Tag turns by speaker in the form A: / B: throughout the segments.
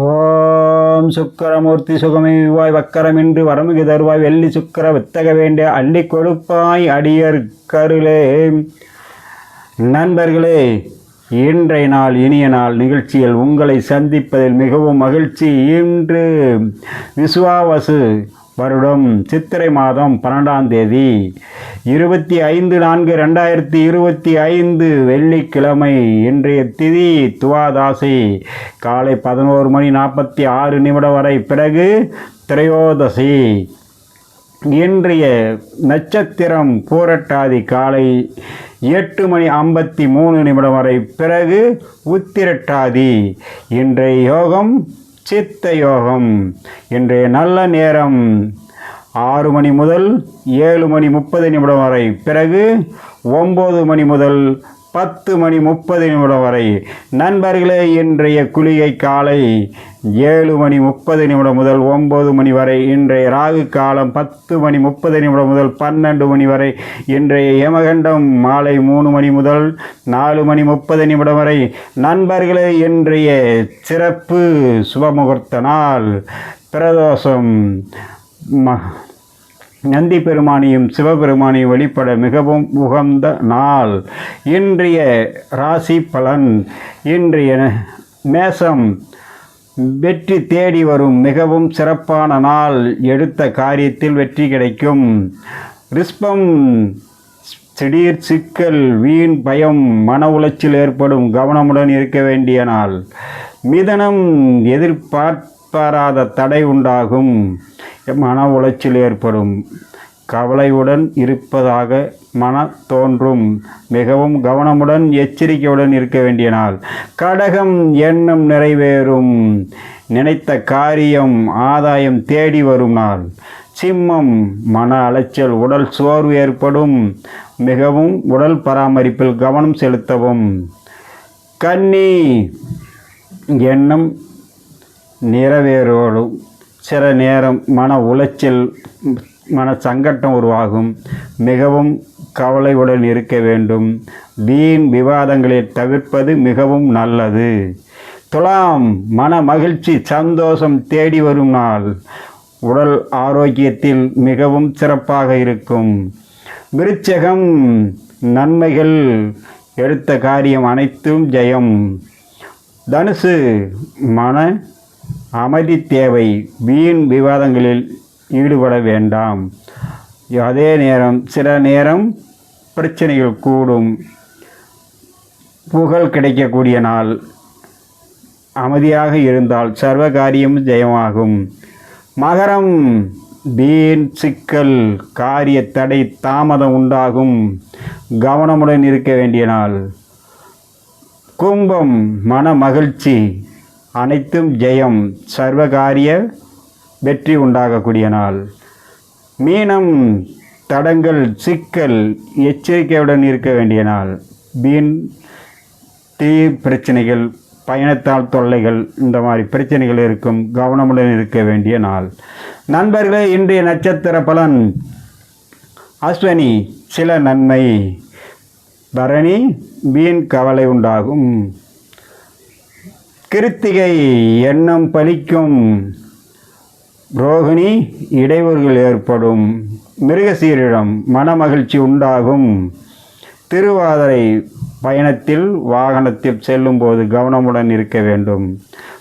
A: ஓம் சுக்கரமூர்த்தி சுகமிவாய் வக்கரமின்றி வரமுகி தருவாய். வெள்ளி சுக்கர வித்தக வேண்டிய அள்ளி கொடுப்பாய் அடியர் கருளே. நண்பர்களே இன்றைய நாள் இனிய நாள் நிகழ்ச்சியில் உங்களை சந்திப்பதில் மிகவும் மகிழ்ச்சி. இன்று விசுவாவசு வருடம் சித்திரை மாதம் பன்னெண்டாம் தேதி. இருபத்தி ஐந்து நான்கு ரெண்டாயிரத்தி இருபத்தி ஐந்து வெள்ளிக்கிழமை இன்றைய திதி துவாதாசி. காலை பதினோரு மணி நாற்பத்தி ஆறு நிமிடம் வரை பிறகு திரையோதசி. இன்றைய நட்சத்திரம் பூரட்டாதி காலை எட்டு மணி ஐம்பத்தி மூணு நிமிடம் வரை பிறகு உத்திரட்டாதி. இன்றைய யோகம் சித்த யோகம் இன்றைய நல்ல நேரம் ஆறு மணி முதல் ஏழு மணி முப்பது நிமிடம் வரை. பிறகு ஒம்பது மணி முதல் பத்து மணி முப்பது நிமிடம் வரை. நண்பர்களே இன்றைய குளிகை காலை ஏழு மணி முப்பது நிமிடம் முதல் ஒம்பது மணி வரை. இன்றைய ராகு காலம் பத்து மணி முப்பது நிமிடம் முதல் பன்னெண்டு மணி வரை. இன்றைய யமகண்டம் மாலை மூணு மணி முதல் நாலு மணி முப்பது நிமிடம் வரை. நண்பர்களே இன்றைய சிறப்பு சுபமுகூர்த்த நாள். பிரதோஷம் ம நந்தி பெருமானியும் சிவபெருமானியும் வெளிப்பட மிகவும் உகந்த நாள். இன்றைய ராசி பலன் இன்றைய மேசம் வெற்றி தேடி வரும் மிகவும் சிறப்பான நாள். எடுத்த காரியத்தில் வெற்றி கிடைக்கும். ரிஸ்பம் திடீர் சிக்கல் வீண் பயம் மன உளைச்சல் ஏற்படும். கவனமுடன் இருக்க வேண்டிய நாள். மிதனம் எதிர்பார்ப்பாராத தடை உண்டாகும். மன உளைச்சல் ஏற்படும். கவலையுடன் இருப்பதாக மன தோன்றும். மிகவும் கவனமுடன் எச்சரிக்கையுடன் இருக்க வேண்டிய நாள். கடகம் எண்ணம் நிறைவேறும். நினைத்த காரியம் ஆதாயம் தேடி வரும் நாள். சிம்மம் மன அலைச்சல் உடல் சோர்வு ஏற்படும். மிகவும் உடல் பராமரிப்பில் கவனம் செலுத்தவும். கன்னி எண்ணம் நிறைவேறோடும் சில நேரம் மன உளைச்சல் மன சங்கட்டம் உருவாகும். மிகவும் கவலையுடன் இருக்க வேண்டும். வீண் விவாதங்களை தவிர்ப்பது மிகவும் நல்லது. துலாம் மன மகிழ்ச்சி சந்தோஷம் தேடி வரும் நாள். உடல் ஆரோக்கியத்தில் மிகவும் சிறப்பாக இருக்கும். விருச்சகம் நன்மைகள் எடுத்த காரியம் அனைத்தும் ஜெயம். தனுசு மன அமைதி தேவை வீண் விவாதங்களில் ஈடுபட வேண்டாம். அதே நேரம் சில நேரம் பிரச்சனைகள் கூடும். புகழ் கிடைக்கக்கூடிய நாள். அமைதியாக இருந்தால் சர்வ காரியம் ஜெயமாகும். மகரம் வீண் சிக்கல் காரிய தடை தாமதம் உண்டாகும். கவனமுடன் இருக்க வேண்டிய நாள். கும்பம் மன மகிழ்ச்சி. அனைத்தும் ஜெயம் சர்வகாரிய வெற்றி உண்டாகக்கூடிய நாள் மீனம் தடங்கள் சிக்கல் எச்சரிக்கையுடன் இருக்க வேண்டிய நாள் வீண் தீ பிரச்சனைகள் பயணத்தால் தொல்லைகள் இந்த மாதிரி பிரச்சனைகள் இருக்கும் கவனமுடன் இருக்க வேண்டிய நாள் நண்பர்களே இன்றைய நட்சத்திர பலன் அஸ்வினி சில நன்மை. பரணி வீண் கவலை உண்டாகும். கிருத்திகை எண்ணம் பலிக்கும் ரோகிணி இடையூறுகள் ஏற்படும். மிருகசீரிடம் மனமகிழ்ச்சி உண்டாகும். திருவாதிரை பயணத்தில் வாகனத்தில் செல்லும்போது கவனமுடன் இருக்க வேண்டும்.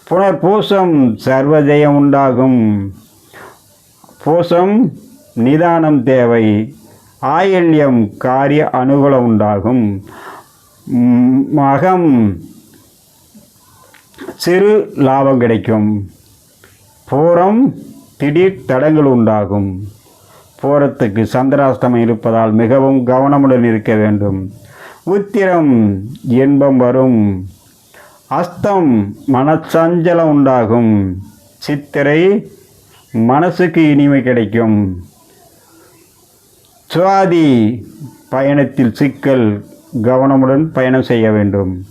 A: புனர் பூசம் சர்வஜயம் உண்டாகும். பூசம் நிதானம் தேவை. ஆயில்யம் காரிய அனுகூலம் உண்டாகும். மகம் சிறு லாபம் கிடைக்கும். பூரம் திடீர் தடங்கள் உண்டாகும். பூரத்துக்கு சந்திராஷ்டமம் இருப்பதால் மிகவும் கவனமுடன் இருக்க வேண்டும். உத்திரம் இன்பம் வரும். அஸ்தம் மனச்சஞ்சலம் உண்டாகும். சித்திரை மனசுக்கு இனிமை கிடைக்கும். சுவாதி பயணத்தில் சிக்கல் கவனமுடன் பயணம் செய்ய வேண்டும்.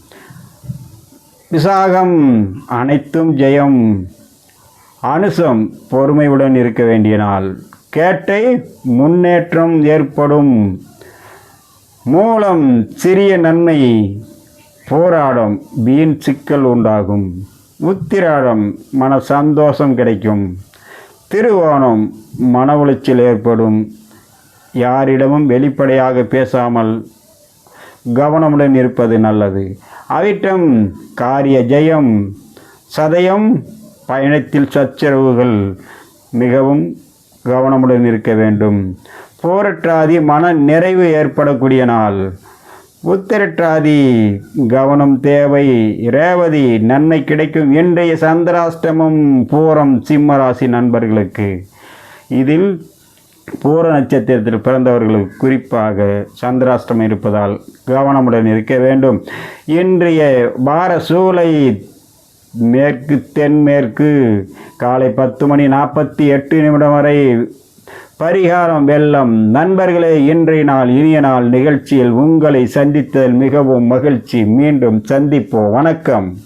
A: விசாகம் அனைத்தும் ஜெயம். அனுசம் பொறுமையுடன் இருக்க வேண்டிய நாள். கேட்டை முன்னேற்றம் ஏற்படும். மூலம் சிறிய நன்மை போராடும். வீண் சிக்கல் உண்டாகும். உத்திராடம் மன சந்தோஷம் கிடைக்கும். திருவோணம் மன உளைச்சல் ஏற்படும். யாரிடமும் வெளிப்படையாக பேசாமல் கவனமுடன் இருப்பது நல்லது. அவிட்டம் காரிய ஜெயம் சதயம் பயணத்தில் சச்சரவுகள் மிகவும் கவனமுடன் இருக்க வேண்டும். போரற்றாதி மன நிறைவு ஏற்படக்கூடிய நாள். உத்திரட்டாதி கவனம் தேவை. ரேவதி நன்மை கிடைக்கும் இன்றைய சந்திராஷ்டமம் பூரம் சிம்மராசி நண்பர்களுக்கு. இதில் பூர நட்சத்திரத்தில் பிறந்தவர்களுக்கு குறிப்பாக சந்திராஷ்டமம் இருப்பதால் கவனமுடன் இருக்க வேண்டும். இன்றைய வார சூலை மேற்கு தென்மேற்கு காலை பத்து மணி நாற்பத்தி எட்டு நிமிடம் வரை பரிகாரம் வெள்ளம் நண்பர்களே இன்றைய நாள் இனிய நாள் நிகழ்ச்சியில் உங்களை சந்தித்ததில் மிகவும் மகிழ்ச்சி. மீண்டும் சந்திப்போம். வணக்கம்.